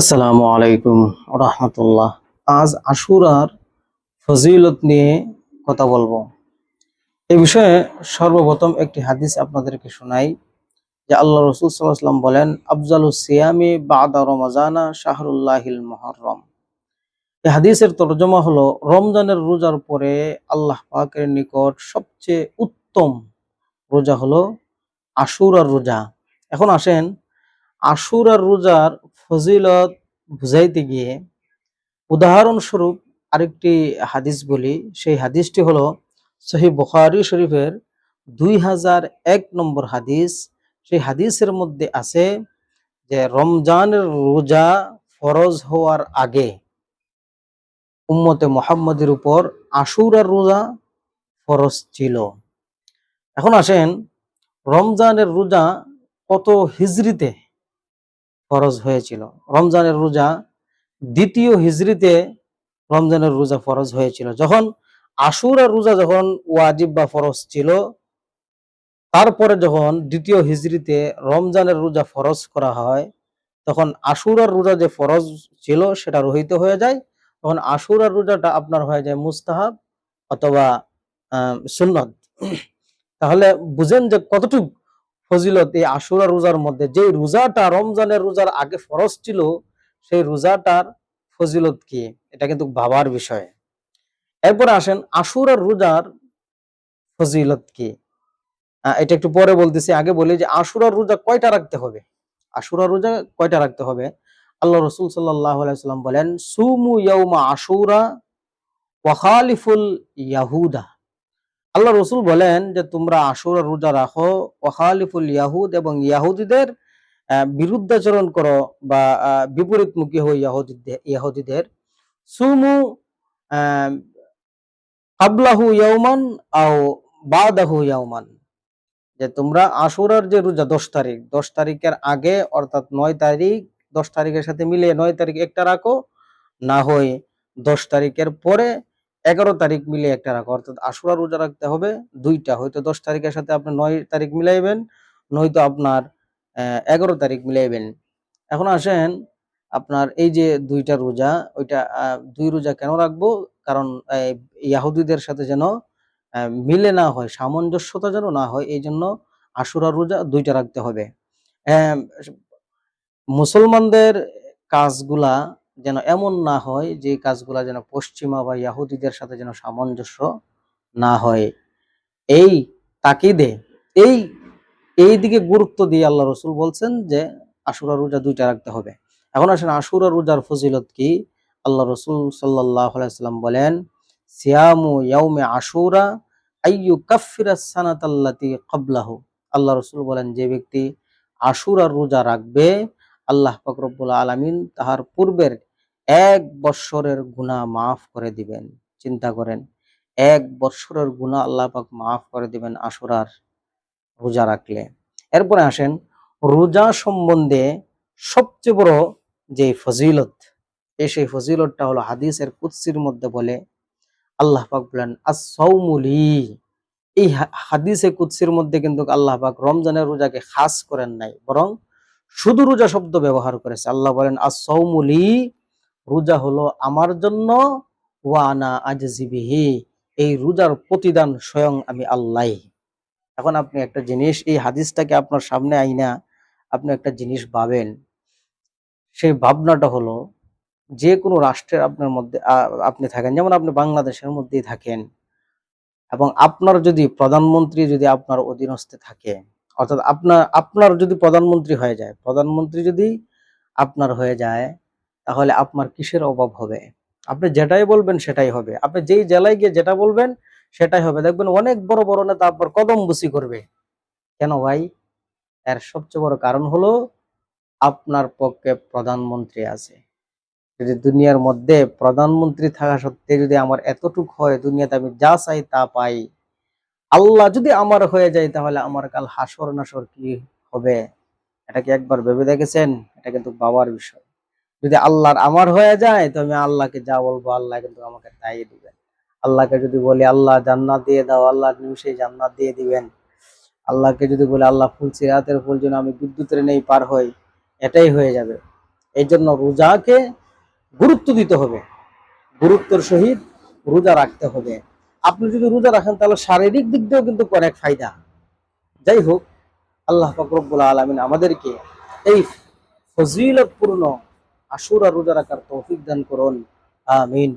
আসসালামু আলাইকুম রহমতুল্লাহ আজ আশুরার ফজিলত নিয়ে কথা বলব। এ বিষয়ে সর্বপ্রথম একটি হাদিস আপনাদেরকে শোনাই, যে আল্লাহ রসুল সাল্লাম বলেন, আফজালু সিয়ামি বাদা রমাজানা শাহরুল্লাহিল মহরম এই হাদিসের তর্জমা হলো, রমজানের রোজার পরে আল্লাহ পাকের নিকট সবচেয়ে উত্তম রোজা হলো আশুরার রোজা। এখন আসেন, আশুরার রোজার ফজিলত বুঝাইতে গিয়ে উদাহরণস্বরূপ আরেকটি হাদিস বলি, সেই হাদিসটি হলো সহি বুখারি শরীফের দুই হাজার এক নম্বর হাদিস। সেই হাদিসের মধ্যে আছে যে রমজানের রোজা ফরজ হওয়ার আগে উম্মতে মোহাম্মদের উপর আশুরার রোজা ফরজ ছিল। এখন আসেন, রমজানের রোজা কত হিজরিতে? ফরজ হয়েছিল। রমজানের রোজা দ্বিতীয় হিজরিতে রমজানের রোজা ফরজ হয়েছিল। যখন আশুরার রোজা যখন ওয়াজিব বা ফরজ ছিল, তারপরে যখন দ্বিতীয় হিজড়িতে রমজানের রোজা ফরজ করা হয়, তখন আশুরার রোজা যে ফরজ ছিল সেটা রহিত হয়ে যায়। তখন আশুরার রোজাটা আপনার হয়ে যায় মুস্তাহাব অথবা সুন্নত। তাহলে বুঝেন যে কতটুকু ফজিলত এই আশুরা রোজার মধ্যে যে রোজাটা রমজানের রোজার আগে ফরজ ছিল, সেই রোজাটার ফজিলত কি? এটা কিন্তু ভাবার বিষয়। এরপরে আসেন আশুরার রোজার ফজিলত কি? এটা একটু পরে বলতেছি, আগে বলি যে আশুরার রোজা কয়টা রাখতে হবে? আশুরার রোজা কয়টা রাখতে হবে? আল্লাহ রসুল সাল্লাম বলেন, সুমু ইয়াউমা আশুরা ওয়াখালিফুল ইয়াহুদা। আল্লাহ রসুল বলেন যে তোমরা আশুরা রোজা রাখো ওয়াখালিফুল ইয়াহুদ এবং ইয়াহুদিদের বিরুদ্ধাচরণ করো বা বিপরীতমুখী হো ইয়াহুদিদের। সুমু আহ, কাবলাহু ইয়াউমান আও বাদাহু ইয়াউমান। যে তোমরা আশুরার যে রোজা দশ তারিখ দশ তারিখের আগে অর্থাৎ নয় তারিখ দশ তারিখের সাথে মিলিয়ে নয় তারিখ একটা রাখো না হয় দশ তারিখের পরে এগারো তারিখ মিলে একটা রাখো, অর্থাৎ আশুরা রোজা রাখতে হবে দুইটা, হয়তো দশ তারিখের সাথে আপনি নয় তারিখ মিলাইবেন, নয়তো আপনার এগারো তারিখ মিলাইবেন। এখন আসেন আপনার এই যে দুইটা রোজা, ওইটা দুই রোজা কেন রাখব? কারণ ইয়াহুদিদের সাথে যেন মিলে না হয়, সামঞ্জস্যতা যেন না হয়, এই জন্য আশুরা রোজা দুইটা রাখতে হবে। মুসলমানদের কাজগুলা যেন এমন না হয় যে কাজগুলা যেন পশ্চিমা বা ইয়াহুদিদের সাথে যেন সামঞ্জস্য না হয়। এই তাকিদে, এই এই দিকে গুরুত্ব দিয়ে আল্লাহ রসুল বলছেন যে আশুরা রোজা দুইটা রাখতে হবে। এখন আসেন আশুরা রোজার ফজিলত কি? আল্লাহ রসুল সাল্লাহ বলেন, সিয়ামু ইয়াউমে আশুরা আইয়ু কাফিরা সানাতাল্লাতি কাবলাহু আল্লাহ রসুল বলেন, যে ব্যক্তি আশুরার রোজা রাখবে, আল্লাহ পাক রব্বুল আলামিন তাহার পূর্বের এক বৎসরের গুনাহ মাফ করে দিবেন। চিন্তা করেন, এক বৎসরের গুনাহ আল্লাহ পাক মাফ করে দিবেন আশুরার রোজা রাখলে। এরপরে আসেন, রোজা সম্বন্ধে সবচেয়ে বড় যে ফজিলত এই সেই ফজিলতটা হলো হাদিসের কুৎসির মধ্যে বলে, আল্লাহ পাক বলেন আসাউমুলি এই হাদিসে কুৎসির মধ্যে কিন্তু আল্লাহ পাক রমজানের রোজাকে খাস করেন নাই, বরং শুধু রোজা শব্দ ব্যবহার করেছে। আল্লাহ বলেন আসাউমুলি রোজা হলো আমার জন্য ওয়ানা আজজিবিহি, এই রোজার প্রতিদান স্বয়ং আমি আল্লাহ। এখন আপনি একটা জিনিস, এই হাদিসটাকে আপনার সামনে আইনা, আপনি একটা জিনিস ভাবেন। সেই ভাবনাটা হলো, যে কোনো রাষ্ট্রের আপনার মধ্যে আপনি থাকেন, যেমন আপনি বাংলাদেশের মধ্যেই থাকেন, এবং আপনার যদি প্রধানমন্ত্রী যদি আপনার অধীনস্থে থাকে, অর্থাৎ আপনার আপনার যদি প্রধানমন্ত্রী হয়ে যায়, প্রধানমন্ত্রী যদি আপনার হয়ে যায় তাহলে আপনার কিসের অভাব হবে? আপনি যেটাই বলবেন সেটাই হবে। আপনি যেই জেলায় গিয়ে যেটা বলবেন সেটাই হবে। দেখবেন অনেক বড় বড় নেতা আপনার কদম বুসি করবে। কেন ভাই? এর সবচেয়ে বড় কারণ হলো আপনার পক্ষে প্রধানমন্ত্রী আছে। যদি দুনিয়ার মধ্যে প্রধানমন্ত্রী থাকা সত্ত্বে যদি আমার এতটুক হয়, দুনিয়াতে আমি যা চাই তা পাই। আল্লাহ যদি আমার হয়ে যায়, তাহলে আমার কাল হাসর নাসর কি হবে? এটা কি একবার ভেবে দেখেছেন? এটা কিন্তু বাবার বিষয়। যদি আল্লাহর আমার হয়ে যায়, তো আমি আল্লাহকে যা বলব আল্লাহ কিন্তু আমাকে তাই দিবেন। আল্লাহকে যদি বলি আল্লাহ জান্নাত দিয়ে দাও, আল্লাহ নিউসে জান্নাত দিয়ে দিবেন। আল্লাহকে যদি বলি আল্লাহ ফুল সিরাতের ফুল যেন আমি বিদ্যুতের নেই পার হই, এটাই হয়ে যাবে। এই জন্য রোজাকে গুরুত্ব দিতে হবে। গুরুত্বর সহিত রোজা রাখতে হবে। আপনি যদি রোজা রাখেন, তাহলে শারীরিক দিক দিয়েও কিন্তু অনেক ফায়দা। যাই হোক, আল্লাহ ফকরবুল্লা আলমিন আমাদেরকে এই ফজিলতপূর্ণ আশুরা রোজা রাখার তৌফিক দান করুন। আমিন।